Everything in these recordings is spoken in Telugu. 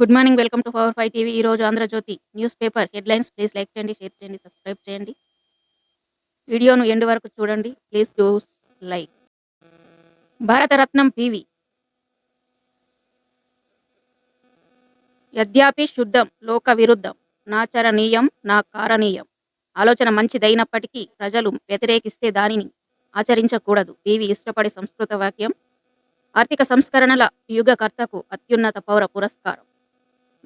Good morning welcome to power five TV ఈరోజు Andhrajyothi news paper headlines please like చేయండి షేర్ చేయండి సబ్స్క్రైబ్ చేయండి. వీడియోను ఎండ్ వరకు చూడండి. ప్లీజ్ డూస్ లైక్ భారతరత్నం పివి యద్యాపి శుద్ధం లోక విరుద్ధం. నాచరణీయం నా కారణీయం. ఆలోచన మంచిదైనప్పటికీ ప్రజలు వ్యతిరేకిస్తే దానిని ఆచరించకూడదు. పివి ఇష్టపడే సంస్కృత వాక్యం. ఆర్థిక సంస్కరణల యుగకర్తకు అత్యున్నత పౌర పురస్కారం.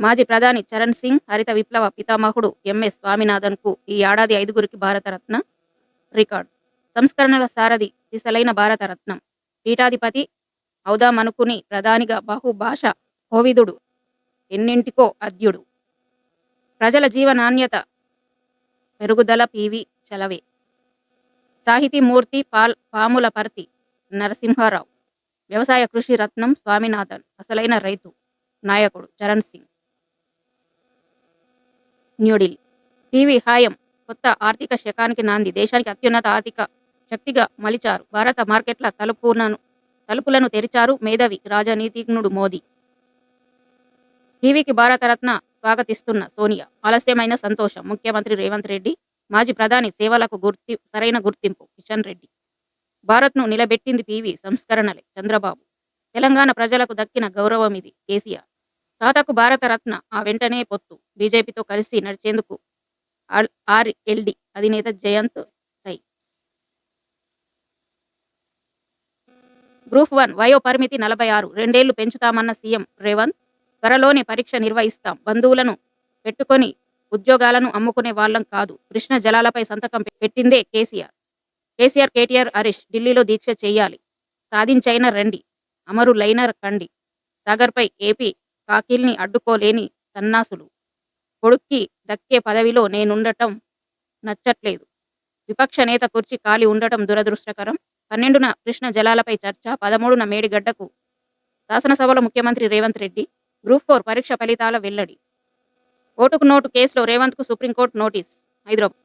మాజీ ప్రధాని చరణ్ సింగ్ హరిత విప్లవ పితామహుడు ఎంఎస్ స్వామినాథన్కు ఈ ఏడాది ఐదుగురికి భారతరత్న రికార్డు. సంస్కరణల సారథి సిసలైన భారతరత్నం. పీఠాధిపతి అవుదామనుకుని ప్రధానిగా బహుభాష కోవిదుడు ఎన్నింటికో అద్యుడు ప్రజల జీవనాణ్యత పెరుగుదల పివి చలవే. సాహితీమూర్తి పాల్ పాముల పర్తి నరసింహారావు. వ్యవసాయ కృషి రత్నం స్వామినాథన్ అసలైన రైతు నాయకుడు చరణ్ సింగ్. న్యూఢిల్లీ. టీవీ హాయం కొత్త ఆర్థిక శకానికి నాంది. దేశానికి అత్యున్నత ఆర్థిక శక్తిగా మలిచారు. భారత మార్కెట్ల తలుపులను తలుపులను తెరిచారు మేధావి రాజనీతిజ్ఞుడు మోదీ. టీవీకి భారతరత్న స్వాగతిస్తున్న సోనియా. ఆలస్యమైన సంతోషం. ముఖ్యమంత్రి రేవంత్ రెడ్డి మాజీ ప్రధాని సేవలకు గుర్తి సరైన గుర్తింపు. కిషన్ రెడ్డి. భారత్ను నిలబెట్టింది పివి సంస్కరణలే. చంద్రబాబు. తెలంగాణ ప్రజలకు దక్కిన గౌరవం ఇది. కేసీఆర్. తాతకు భారతరత్న ఆ వెంటనే పొత్తు. బీజేపీతో కలిసి నడిచేందుకు ఆర్ఎల్డి అధినేత జయంత్ సై. గ్రూప్ వన్ వయో పరిమితి నలభై ఆరు రెండేళ్ళు పెంచుతామన్న సీఎం రేవంత్ త్వరలోనే పరీక్ష నిర్వహిస్తాం. బంధువులను పెట్టుకొని ఉద్యోగాలను అమ్ముకునే వాళ్ళం కాదు. కృష్ణ జలాలపై సంతకం పెట్టిందే కేసీఆర్. కేసీఆర్ కేటీఆర్ హరీష్ ఢిల్లీలో దీక్ష చేయాలి. సాధించైన రండి. అమరులైన కండి. సాగర్పై ఏపీ కాకిల్ని అడ్డుకోలేని సన్నాసులు. కొడుక్కి దక్కే పదవిలో నేనుండటం నచ్చట్లేదు. విపక్ష నేత కుర్చీ ఖాళీ ఉండటం దురదృష్టకరం. పన్నెండున కృష్ణ జలాలపై చర్చ పదమూడున మేడిగడ్డకు శాసనసభలో ముఖ్యమంత్రి రేవంత్ రెడ్డి గ్రూప్ ఫోర్ పరీక్ష ఫలితాల వెల్లడి. ఓటుకు నోటు కేసులో రేవంత్కు సుప్రీంకోర్టు నోటీస్ హైదరాబాద్.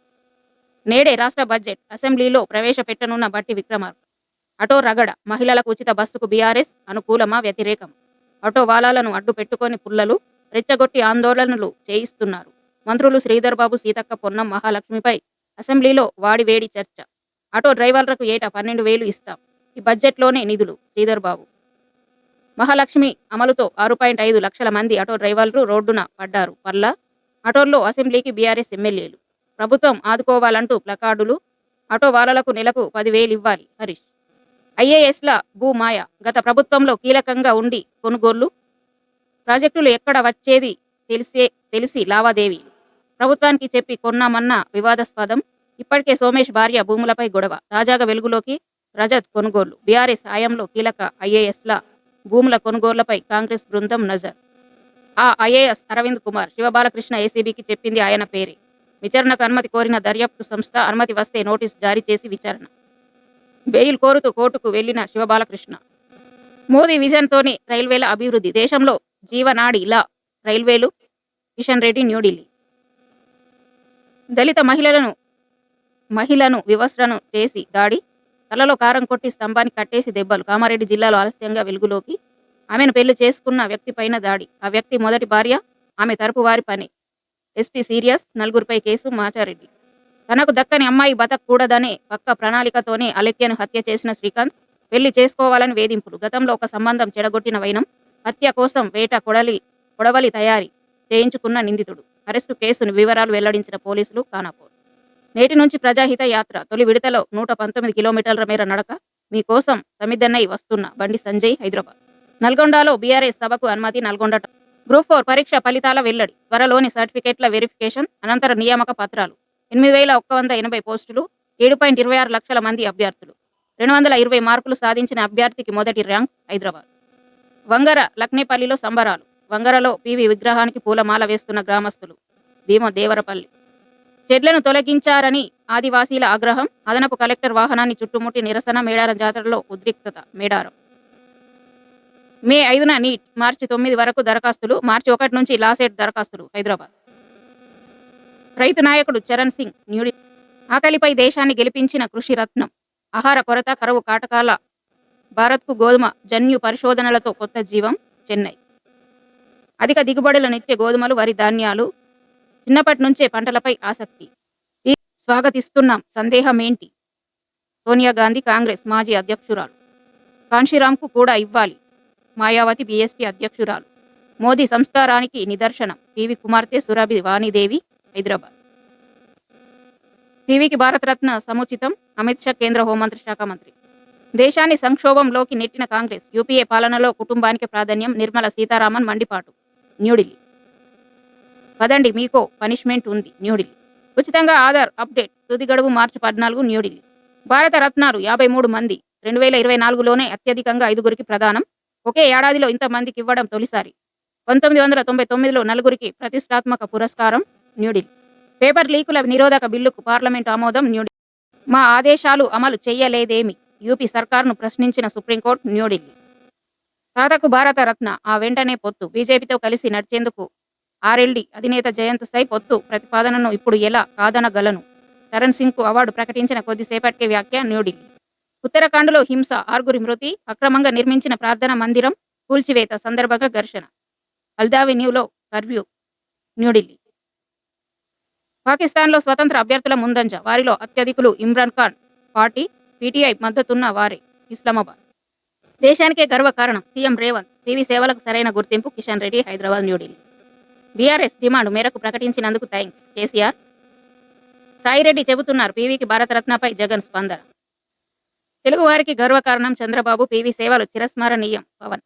నేడే రాష్ట్ర బడ్జెట్ అసెంబ్లీలో ప్రవేశపెట్టనున్న బట్టి విక్రమార్క. అటో రగడ మహిళలకు ఉచిత బస్సుకు బీఆర్ఎస్ అనుకూలమా వ్యతిరేకం? ఆటో వాలాలను అడ్డు పెట్టుకొని పుల్లలు రెచ్చగొట్టి ఆందోళనలు చేయిస్తున్నారు. మంత్రులు శ్రీధర్ బాబు సీతక్క పొన్నం మహాలక్ష్మిపై అసెంబ్లీలో వాడివేడి చర్చ. ఆటో డ్రైవర్లకు ఏటా పన్నెండు వేలు ఇస్తాం. ఈ బడ్జెట్లోనే నిధులు శ్రీధర్ బాబు. మహాలక్ష్మి అమలుతో ఆరు పాయింట్ ఐదు లక్షల మంది ఆటో డ్రైవర్లు రోడ్డున పడ్డారు. పర్లా ఆటోల్లో అసెంబ్లీకి బీఆర్ఎస్ ఎమ్మెల్యేలు. ప్రభుత్వం ఆదుకోవాలంటూ ప్లకార్డులు ఆటో వాలాలకు నెలకు పదివేలు ఇవ్వాలి. హరీష్ ఐఏఎస్ల భూమాయ గత ప్రభుత్వంలో కీలకంగా ఉండి కొనుగోళ్ళు ప్రాజెక్టులు ఎక్కడ వచ్చేది తెలిసే తెలిసి లావాదేవీలు ప్రభుత్వానికి చెప్పి కొన్నామన్న వివాదాస్పదం. ఇప్పటికే సోమేష్ భార్య భూములపై గొడవ. తాజాగా వెలుగులోకి రజత్ కొనుగోళ్ళు. బీఆర్ఎస్ హయాంలో కీలక ఐఏఎస్ల భూముల కొనుగోళ్ళపై కాంగ్రెస్ బృందం నజర్. ఆ ఐఏఎస్ అరవింద్ కుమార్ శివబాలకృష్ణ ఏసీబీకి చెప్పింది ఆయన పేరే. విచారణకు అనుమతి కోరిన దర్యాప్తు సంస్థ అనుమతి వస్తే నోటీసు జారీ చేసి విచారణ. బెయిల్ కోరుతూ కోర్టుకు వెళ్ళిన శివబాలకృష్ణ. మోదీ విజన్తోనే రైల్వేల అభివృద్ధి దేశంలో జీవనాడి ఇలా రైల్వేలు కిషన్ రెడ్డి న్యూఢిల్లీ. దళిత మహిళలను మహిళను వివస్రను చేసి దాడి తలలో కారం కొట్టి స్తంభాన్ని కట్టేసి దెబ్బలు కామారెడ్డి జిల్లాలో ఆలస్యంగా వెలుగులోకి ఆమెను పెళ్ళి చేసుకున్న వ్యక్తి పైన దాడి. ఆ వ్యక్తి మొదటి భార్య ఆమె తరపు వారి పని. ఎస్పీ సీరియస్ నలుగురిపై కేసు మాచారెడ్డి. తనకు దక్కని అమ్మాయి బతకూడదని పక్క ప్రణాళికతోనే అలెక్యను హత్య చేసిన శ్రీకాంత్ పెళ్ళి చేసుకోవాలని వేధింపులు. గతంలో ఒక సంబంధం చెడగొట్టిన వైనం హత్య కోసం వేట కొడలి కొడవలి తయారీ చేయించుకున్న నిందితుడు. అరెస్టు కేసును వివరాలు వెల్లడించిన పోలీసులు ఖానాపూర్ నేటి నుంచి ప్రజాహిత యాత్ర తొలి విడతలో నూట పంతొమ్మిది కిలోమీటర్ల మేర నడక మీకోసం సమిద్దన్నై వస్తున్న బండి సంజయ్ హైదరాబాద్. నల్గొండలో బీఆర్ఎస్ సభకు అనుమతి నల్గొండ గ్రూప్ ఫోర్ పరీక్ష ఫలితాల వెల్లడి త్వరలోని సర్టిఫికేట్ల వెరిఫికేషన్ అనంతర నియామక పత్రాలు ఎనిమిది వేల ఒక్క వంద ఎనభై పోస్టులు ఏడు పాయింట్ ఇరవై ఆరు లక్షల మంది అభ్యర్థులు. రెండు వందల ఇరవై మార్కులు సాధించిన అభ్యర్థికి మొదటి ర్యాంక్ హైదరాబాద్. వంగర లక్నేపల్లిలో సంబరాలు. వంగరలో పివి విగ్రహానికి పూలమాల వేస్తున్న గ్రామస్తులు. భీమ దేవరపల్లి. చెట్లను తొలగించారని ఆదివాసీల ఆగ్రహం అదనపు కలెక్టర్ వాహనాన్ని చుట్టుముట్టి నిరసన మేడారం జాతరలో ఉద్రిక్తత మేడారం. మే ఐదున నీట్ మార్చి తొమ్మిది వరకు దరఖాస్తులు మార్చి ఒకటి నుంచి లాసెట్ దరఖాస్తులు హైదరాబాద్. రైతు నాయకుడు చరణ్ సింగ్ న్యూఢిల్లీ ఆకలిపై దేశాన్ని గెలిపించిన కృషి రత్నం ఆహార కొరత కరువు కాటకాల భారత్కు గోధుమ జన్యు పరిశోధనలతో కొత్త జీవం చెన్నై. అధిక దిగుబడులనిచ్చే గోధుమలు వరి ధాన్యాలు చిన్నప్పటి నుంచే పంటలపై ఆసక్తి. స్వాగతిస్తున్నాం. సందేహం సందేహమేంటి సోనియా గాంధీ కాంగ్రెస్ మాజీ అధ్యక్షురాలు. కాంశీరాంకు కూడా ఇవ్వాలి. మాయావతి బీఎస్పీ అధ్యక్షురాలు. మోదీ సంస్కారానికి నిదర్శనం. పివి కుమార్తె సురభి వాణిదేవి హైదరాబాద్. పివికి భారతరత్న సముచితం అమిత్ షా కేంద్ర హోంమంత్రి శాఖ మంత్రి. దేశాన్ని సంక్షోభంలోకి నెట్టిన కాంగ్రెస్ యూపీఏ పాలనలో కుటుంబానికి ప్రాధాన్యం నిర్మల సీతారామన్ మండిపాటు న్యూఢిల్లీ. పదండి మీకో పనిష్మెంట్ ఉంది న్యూఢిల్లీ. ఉచితంగా ఆధార్ అప్డేట్ తుది గడువు మార్చి పద్నాలుగు న్యూఢిల్లీ. భారత రత్నాలు యాభై మూడు మంది రెండు వేల ఇరవై నాలుగులోనే అత్యధికంగా ఐదుగురికి ప్రదానం ఒకే ఏడాదిలో ఇంతమందికి ఇవ్వడం తొలిసారి. పంతొమ్మిది వందల తొంభై తొమ్మిదిలో నలుగురికి ప్రతిష్టాత్మక పురస్కారం. న్యూఢిల్లీ పేపర్ లీకుల నిరోధక బిల్లుకు పార్లమెంటు ఆమోదం న్యూఢిల్లీ మా ఆదేశాలు అమలు చేయలేదేమి యూపీ సర్కార్ను ప్రశ్నించిన సుప్రీంకోర్టు న్యూఢిల్లీ తాతకు భారత రత్న ఆ వెంటనే పొత్తు. బీజేపీతో కలిసి నడిచేందుకు ఆర్ఎల్డి అధినేత జయంత్ సై పొత్తు. ప్రతిపాదనను ఇప్పుడు ఎలా కాదనగలను? చరణ్ సింగ్కు అవార్డు ప్రకటించిన కొద్దిసేపటికే వ్యాఖ్య న్యూఢిల్లీ ఉత్తరాఖండ్లో హింస ఆరుగురి మృతి అక్రమంగా నిర్మించిన ప్రార్థన మందిరం కూల్చివేత సందర్భంగా ఘర్షణ. అల్దావెన్యూలో కర్వ్యూ న్యూఢిల్లీ పాకిస్తాన్లో స్వతంత్ర అభ్యర్థుల ముందంజ. వారిలో అత్యధికులు ఇమ్రాన్ ఖాన్ పార్టీ పీటీఐ మద్దతున్న వారే ఇస్లామాబాద్. దేశానికే గర్వకారణం సీఎం రేవంత్. టీవీ సేవలకు సరైన గుర్తింపు కిషన్ రెడ్డి హైదరాబాద్ న్యూఢిల్లీ బీఆర్ఎస్ డిమాండ్ మేరకు ప్రకటించినందుకు థ్యాంక్స్ కేసీఆర్ సాయిరెడ్డి చెబుతున్నారు పీవీకి భారతరత్నపై జగన్ స్పందన. తెలుగువారికి గర్వకారణం చంద్రబాబు పీవీ సేవలు చిరస్మరణీయం. పవన్.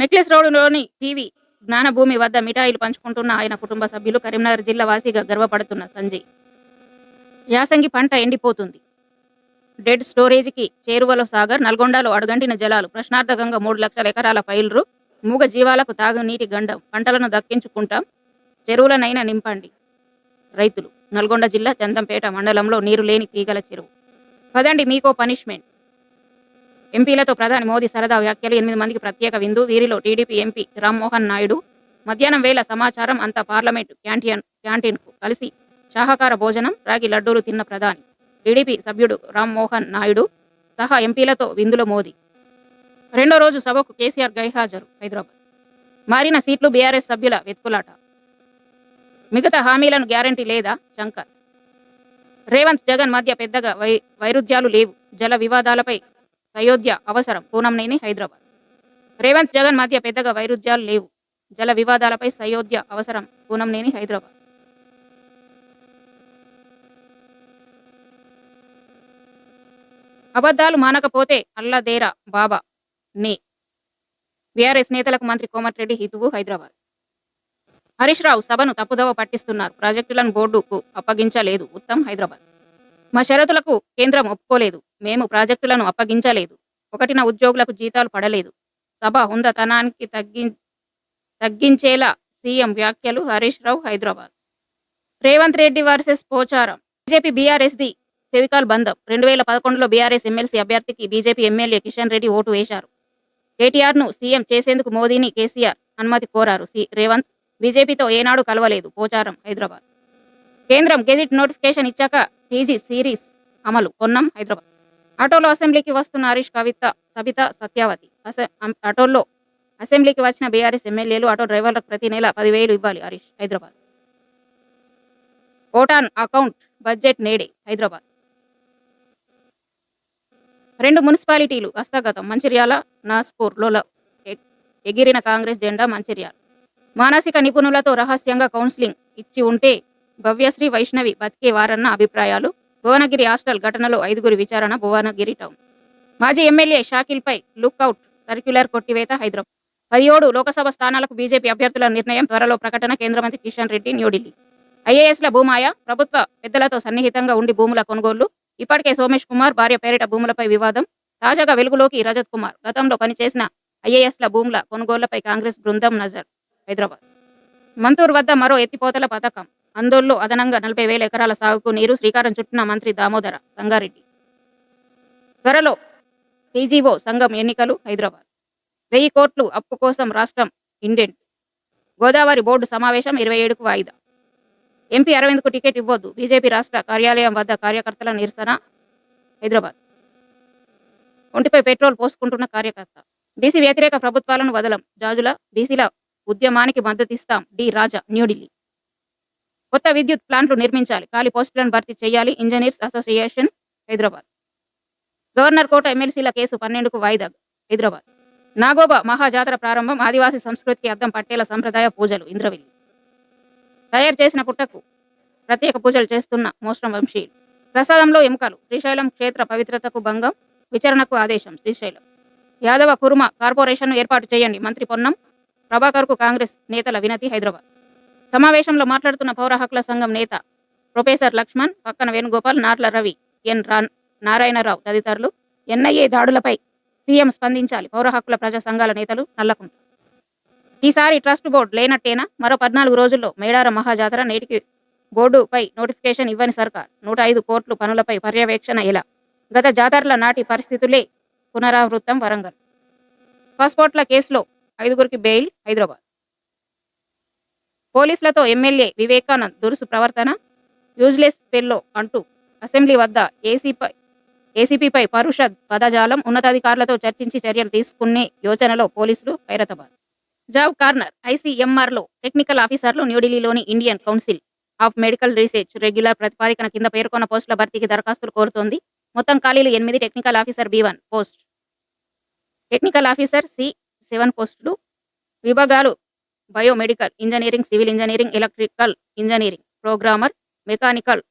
నెక్లెస్ రోడ్డులోని పీవీ జ్ఞానభూమి వద్ద మిఠాయిలు పంచుకుంటున్న ఆయన కుటుంబ సభ్యులు కరీంనగర్ జిల్లా వాసిగా గర్వపడుతున్న సంజయ్. యాసంగి పంట ఎండిపోతుంది. డెడ్ స్టోరేజీకి చేరువలో సాగర్ నల్గొండలో అడుగంటిన జలాలు ప్రశ్నార్థకంగా మూడు లక్షల ఎకరాల పైలు మూగ జీవాలకు తాగునీటి గండం. పంటలను దక్కించుకుంటాం. చెరువులనైనా నింపండి. రైతులు. నల్గొండ జిల్లా చందంపేట మండలంలో నీరు లేని తీగల చెరువు. పదండి మీకో పనిష్మెంట్. ఎంపీలతో ప్రధాని మోదీ సరదా వ్యాఖ్యలు ఎనిమిది మందికి ప్రత్యేక విందు వీరిలో టీడీపీ ఎంపీ రామ్మోహన్ నాయుడు. మధ్యాహ్నం వేళ సమాచారం అంతా పార్లమెంట్ క్యాంటీన్ క్యాంటీన్కు కలిసి శాహాకార భోజనం రాగి లడ్డూలు తిన్న ప్రధాని. టీడీపీ సభ్యుడు రామ్మోహన్ నాయుడు సహా ఎంపీలతో విందులో మోదీ. రెండో రోజు సభకు కేసీఆర్ గైహాజరు హైదరాబాద్. మారిన సీట్లు బీఆర్ఎస్ సభ్యుల వెతుకులాట. మిగతా హామీలను గ్యారంటీ లేదా? శంకర్. రేవంత్ జగన్ మధ్య పెద్దగా వై వైరుధ్యాలు లేవు. జల వివాదాలపై అయోధ్య అవసరం. పూనంనేని హైదరాబాద్. రేవంత్ జగన్ మధ్య పెద్దగా వైరుధ్యాలు లేవు. జల వివాదాలపై సయోధ్య అవసరం. పూనంనేని హైదరాబాద్. అబద్ధాలు మానకపోతే అల్లదేరా బాబా నే. బీఆర్ఎస్ నేతలకు మంత్రి కోమటిరెడ్డి హితువు హైదరాబాద్. హరీష్ రావు సభను తప్పుదోవ పట్టిస్తున్నారు. ప్రాజెక్టులను బోర్డుకు అప్పగించలేదు. ఉత్తమ్ హైదరాబాద్. మా షరతులకు కేంద్రం ఒప్పుకోలేదు. మేము ప్రాజెక్టులను అప్పగించలేదు. ఒకటిన ఉద్యోగులకు జీతాలు పడలేదు. సభ హుందతనానికి తగ్గి తగ్గించేలా సీఎం వ్యాఖ్యలు హరీష్ రావు హైదరాబాద్. రేవంత్ రెడ్డి వర్సెస్ పోచారం. బీజేపీ బీఆర్ఎస్ది ఫెవికాల్ బంధం. రెండు వేల పదకొండులో బీఆర్ఎస్ ఎమ్మెల్సీ అభ్యర్థికి BJP MLA Kishan Reddy vote వేశారు. కేటీఆర్ను సీఎం చేసేందుకు మోదీని కేసీఆర్ అనుమతి కోరారు. సి. రేవంత్ బీజేపీతో ఏనాడు కలవలేదు. పోచారం హైదరాబాద్. కేంద్రం గెజిట్ నోటిఫికేషన్ ఇచ్చాక టీజీ సిరీస్ అమలు కొన్నం హైదరాబాద్. ఆటోలో అసెంబ్లీకి వస్తున్న హరీష్ కవిత సబిత సత్యావతి. అసె ఆటోల్లో అసెంబ్లీకి వచ్చిన బీఆర్ఎస్ ఎమ్మెల్యేలు ఆటో డ్రైవర్లకు ప్రతి నెల పదివేలు ఇవ్వాలి Harish Hyderabad. Vote on account budget నేడే హైదరాబాద్. రెండు మున్సిపాలిటీలు హస్తగతం మంచిర్యాల నాస్పూర్లో ఎగిరిన కాంగ్రెస్ జెండా మంచిర్యాల. మానసిక నిపుణులతో రహస్యంగా కౌన్సిలింగ్ ఇచ్చి ఉంటే భవ్యశ్రీ వైష్ణవి బతికేవారన్న అభిప్రాయాలు. భువనగిరి హాస్టల్ ఘటనలో ఐదుగురి విచారణ భువనగిరి టౌన్. మాజీ ఎమ్మెల్యే షాకిల్పై లుక్అవుట్ సర్క్యులర్ కొట్టివేత హైదరాబాద్. పదిహేడు లోకసభ స్థానాలకు బీజేపీ అభ్యర్థుల నిర్ణయం త్వరలో ప్రకటన కేంద్ర మంత్రి కిషన్ రెడ్డి న్యూఢిల్లీ. ఐఏఎస్ల భూమాయ ప్రభుత్వ పెద్దలతో సన్నిహితంగా ఉండి భూముల కొనుగోళ్ళు. ఇప్పటికే సోమేష్ కుమార్ భార్య పేరిట భూములపై వివాదం. తాజాగా వెలుగులోకి రజత్ కుమార్ గతంలో పనిచేసిన ఐఏఎస్ల భూముల కొనుగోళ్ళపై కాంగ్రెస్ బృందం నజర్ హైదరాబాద్. మంతూర్ వద్ద మరో ఎత్తిపోతల పథకం. అందోల్లో అదనంగా నలభై వేల ఎకరాల సాగుకు నీరు శ్రీకారం చుట్టిన మంత్రి దామోదర సంగారెడ్డి. త్వరలో టీజీఓ సంఘం ఎన్నికలు హైదరాబాద్. వెయ్యి కోట్లు అప్పు కోసం రాష్ట్రం ఇండెంట్. గోదావరి బోర్డు సమావేశం ఇరవై ఏడుకు వాయిదా. ఎంపీ అరవింద్కు టికెట్ ఇవ్వద్దు. బీజేపీ రాష్ట్ర కార్యాలయం వద్ద కార్యకర్తల నిరసన హైదరాబాద్. ఒంటిపై పెట్రోల్ పోసుకుంటున్న కార్యకర్త. బీసీ వ్యతిరేక ప్రభుత్వాలను వదలం. జాజుల బీసీల ఉద్యమానికి మద్దతిస్తాం. డి రాజా న్యూఢిల్లీ కొత్త విద్యుత్ ప్లాంట్లు నిర్మించాలి. ఖాళీ పోస్టులను భర్తీ చేయాలి. Engineers association Hyderabad. Governor quota ఎమ్మెల్సీల case పన్నెండుకు వాయిదా హైదరాబాద్. నాగోబా మహాజాతర ప్రారంభం ఆదివాసీ సంస్కృతికి అద్దం పట్టేల సంప్రదాయ పూజలు ఇంద్రవెల్లి. తయారు చేసిన పుట్టకు ప్రత్యేక పూజలు చేస్తున్న మోస్రం వంశీయులు. ప్రసాదంలో ఎముకలు శ్రీశైలం క్షేత్ర పవిత్రతకు భంగం విచారణకు ఆదేశం శ్రీశైలం. యాదవ కురుమ కార్పొరేషన్ను ఏర్పాటు చేయండి. మంత్రి పొన్నం ప్రభాకర్కు కాంగ్రెస్ నేతల వినతి హైదరాబాద్. సమావేశంలో మాట్లాడుతున్న పౌర హక్కుల సంఘం నేత ప్రొఫెసర్ లక్ష్మణ్ పక్కన వేణుగోపాల్ నార్ల రవి ఎన్ రాన్ నారాయణరావు తదితరులు ఎన్ఐఏ దాడులపై సీఎం స్పందించాలి. పౌర హక్కుల ప్రజా సంఘాల నేతలు నల్లకుంట. ఈసారి ట్రస్ట్ బోర్డు లేనట్టేనా? మరో పద్నాలుగు రోజుల్లో మేడార మహాజాతర నేటికి బోర్డుపై నోటిఫికేషన్ ఇవ్వని సర్కార్. నూట ఐదు కోట్లు పనులపై పర్యవేక్షణ ఎలా? గత జాతరల నాటి పరిస్థితులే పునరావృతం వరంగల్. పాస్పోర్ట్ల కేసులో ఐదుగురికి బెయిల్ హైదరాబాద్. పోలీసులతో ఎమ్మెల్యే వివేకానంద్ దురుసు ప్రవర్తన యూజ్లెస్ పెల్లో అంటూ అసెంబ్లీ వద్ద ఏసీపై ఏసీపీపై పరుష పదజాలం ఉన్నతాధికారులతో చర్చించి చర్యలు తీసుకునే యోచనలో పోలీసులు ఖైరతాబాద్ జాబ్ కార్నర్ ఐసీఎంఆర్లో టెక్నికల్ ఆఫీసర్లు న్యూఢిల్లీలోని Indian council of medical research regular ప్రతిపాదికన కింద పేర్కొన్న పోస్టుల భర్తీకి దరఖాస్తులు కోరుతోంది. మొత్తం ఖాళీలు ఎనిమిది technical officer B one post. Technical officer C seven పోస్టులు. విభాగాలు biomedical engineering civil engineering electrical engineering programmer mechanical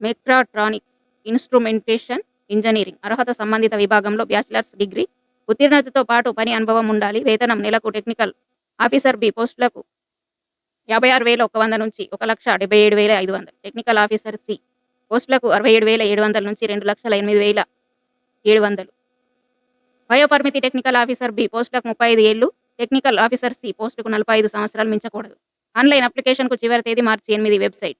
mechatronics instrumentation engineering. అర్హత సంబంధిత విభాగంలో బ్యాచిలర్స్ డిగ్రీ. ఉత్తీర్ణతతో పాటు పని అనుభవం ఉండాలి. వేతనం నెలకు టెక్నికల్ ఆఫీసర్ బి పోస్టులకు యాభై ఆరు వేల ఒక వంద నుంచి ఒక లక్ష డెబ్బై ఏడు వేల ఐదు వందలు. టెక్నికల్ ఆఫీసర్ సి పోస్టులకు అరవై ఏడు వేల ఏడు వందల నుంచి రెండు లక్షల ఎనిమిది వేల ఏడు వందలు. వయోపరిమితి టెక్నికల్ ఆఫీసర్ బి పోస్టులకు ముప్పై ఐదు ఏళ్ళు. టెక్నికల్ ఆఫీసర్ సి పోస్టుకు నలభై ఐదు సంవత్సరాలు మించకూడదు. ఆన్లైన్ అప్లికేషన్కు చివరి తేదీ మార్చి ఎనిమిది website.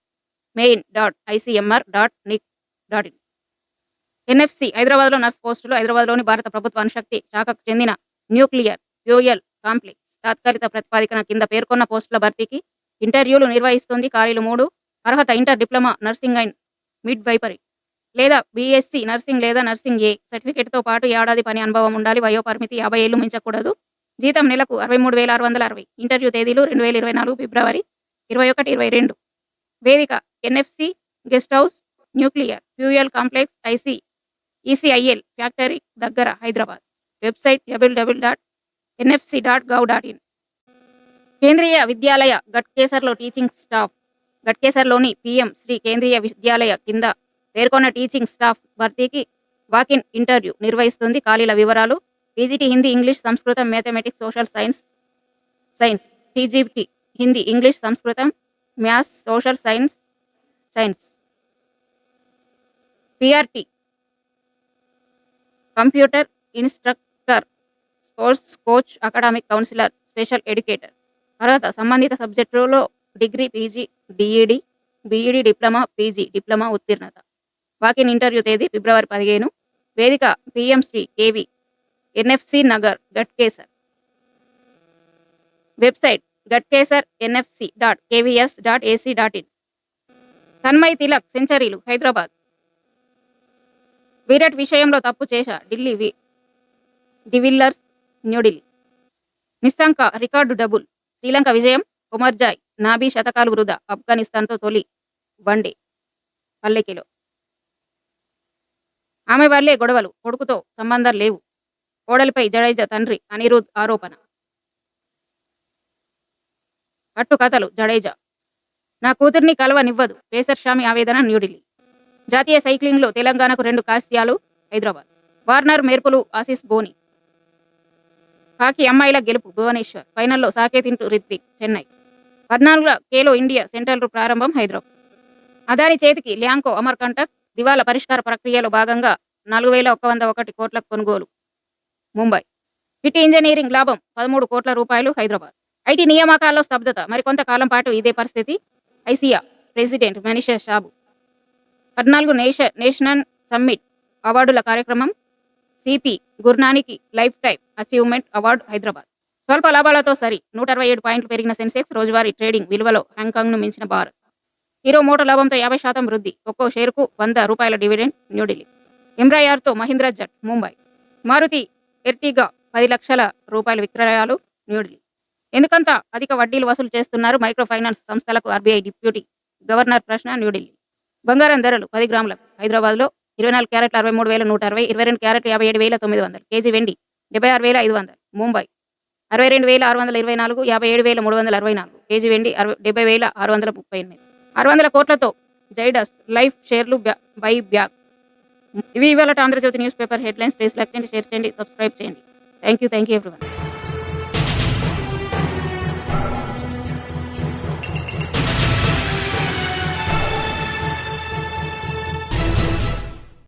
Main dot ICMR dot NIC dot in. NFC హైదరాబాద్లో నర్స్ పోస్టులు హైదరాబాద్లోని భారత ప్రభుత్వ అణుశక్తి శాఖకు చెందిన న్యూక్లియర్ ఫ్యూయల్ కాంప్లెక్స్ తాత్కాలిక ప్రతిపాదికన కింద పేర్కొన్న పోస్టుల భర్తీకి ఇంటర్వ్యూలు నిర్వహిస్తుంది ఖాళీలు మూడు అర్హత inter diploma nursing and midwifery లేదా బీఎస్సీ నర్సింగ్ లేదా నర్సింగ్ ఏ. సర్టిఫికేట్తో పాటు ఏడాది పని అనుభవం ఉండాలి వయోపరిమితి యాభై ఏళ్ళు మించకూడదు. జీతం నెలకు అరవై మూడు వేల ఆరు వందల అరవై ఇంటర్వ్యూ తేదీలు రెండు వేల ఇరవై నాలుగు ఫిబ్రవరి ఇరవై ఒకటి ఇరవై రెండు. వేదిక NFC guest house nuclear fuel complex IC ECIL factory దగ్గర Hyderabad. Website W W dot NFC dot gov dot in. Kendriya Vidyalaya గట్కేసర్లో teaching staff. గట్కేసర్లోని పిఎం శ్రీ కేంద్రీయ విద్యాలయ కింద పేర్కొన్న టీచింగ్ స్టాఫ్ భర్తీకి వాకిన్ ఇంటర్వ్యూ నిర్వహిస్తుంది. ఖాళీల వివరాలు పీజీటీ హిందీ ఇంగ్లీష్ సంస్కృతం mathematics social science science TGT Hindi English సంస్కృతం maths social science science. PRT computer instructor sports coach academic counsellor special educator. తర్వాత సంబంధిత సబ్జెక్టులో degree PG DEd BEd diploma PG diploma ఉత్తీర్ణత. వాకిన్ ఇంటర్వ్యూ తేదీ ఫిబ్రవరి పదిహేను. వేదిక PM Shri KV NFC Nagar Gatkesar website Gatkesar NFC dot KVS dot AC dot in. Tanmay Tilak centuries Hyderabad. Virat విషయంలో తప్పు చేశా Delhi V de Villiers New Delhi Nissanka record double Sri Lanka విజయం కుమర్జాయ్ నాబీ శతకాలు వృధా ఆఫ్ఘనిస్తాన్తో తొలి వన్డే పల్లెకిలో. ఆమె వల్లే గొడవలు కొడుకుతో సంబంధాలు లేవు. కోడలిపై జడేజా తండ్రి అనిరుద్ ఆరోపణ. కట్టు కథలు జడేజా. నా కూతుర్ని కలవనివ్వదు. పేసర్ ఆవేదన న్యూఢిల్లీ. జాతీయ సైక్లింగ్లో తెలంగాణకు రెండు కాస్యాలు హైదరాబాద్. వార్నర్ మేర్పులు ఆశీస్ బోని. హాకీ అమ్మాయిల గెలుపు భువనేశ్వర్. ఫైనల్లో సాకేత్ ఇంటూ రిత్విక్ చెన్నై. పద్నాలుగుల కేలో ఇండియా సెంట్రల్ ప్రారంభం హైదరాబాద్. అదాని చేతికి ల్యాంకో అమర్కంటక్ దివాలా పరిష్కార ప్రక్రియలో భాగంగా నాలుగు వేల ఒక వంద ఒకటి కోట్ల కొనుగోలు. ముంబై. హిట్ ఇంజనీరింగ్ లాభం పదమూడు కోట్ల రూపాయలు హైదరాబాద్. ఐటీ నియామకాల్లో స్తబ్దత. మరికొంతకాలం పాటు ఇదే పరిస్థితి? ఐసియా ప్రెసిడెంట్ మనీషా షాబు. పద్నాలుగు నేష నేషనల్ సమ్మిట్ అవార్డుల కార్యక్రమం? సిపి గుర్నానికి lifetime achievement award Hyderabad. స్వల్ప లాభాలతో సరి. నూట అరవై ఏడు పాయింట్లు పెరిగిన సెన్సెక్స్ రోజువారీ ట్రేడింగ్ విలువలో హాంకాంగ్ను మించిన భారత్. హీరో మూట లాభంతో యాభై శాతం వృద్ధి. ఒక్కో షేరుకు వంద రూపాయల డివిడెండ్ న్యూఢిల్లీ. ఇమ్రాయార్తో మహీంద్రా జట్ ముంబై. మారుతి ఎర్టిగా పది లక్షల రూపాయల విక్రయాలు న్యూఢిల్లీ ఎందుకంత అధిక వడ్డీలు వసూలు చేస్తున్నారు మైక్రో ఫైనాన్స్ సంస్థలకు ఆర్బీఐ డిప్యూటీ గవర్నర్ ప్రశ్న న్యూఢిల్లీ బంగారం ధరలు పది గ్రాములకు హైదరాబాద్లో ఇరవై నాలుగు క్యారెట్లు అరవై మూడు వేల నూట అరవై ఇరవై రెండు క్యారెట్లు యాభై ఏడు వేల తొమ్మిది వందలు కేజీ వెండి డెబ్బై ఆరు వేల ఐదు వందలు ముంబై అరవై రెండు వేల ఆరు వందల ఇరవై నాలుగు యాభై ఏడు వేల మూడు వందల అరవై నాలుగు కేజీ వెండి అరవై డెబ్బై వేల ఆరు వందల ముప్పై ఎనిమిది. ఆరు వందల కోట్లతో జైడస్ లైఫ్ షేర్లు బై బ్యాక్ ఇవి ఇవాళ Andhrajyothi news paper headlines please like చేయండి షేర్ చేయండి సబ్స్క్రైబ్ చేయండి. Thank you thank you everyone.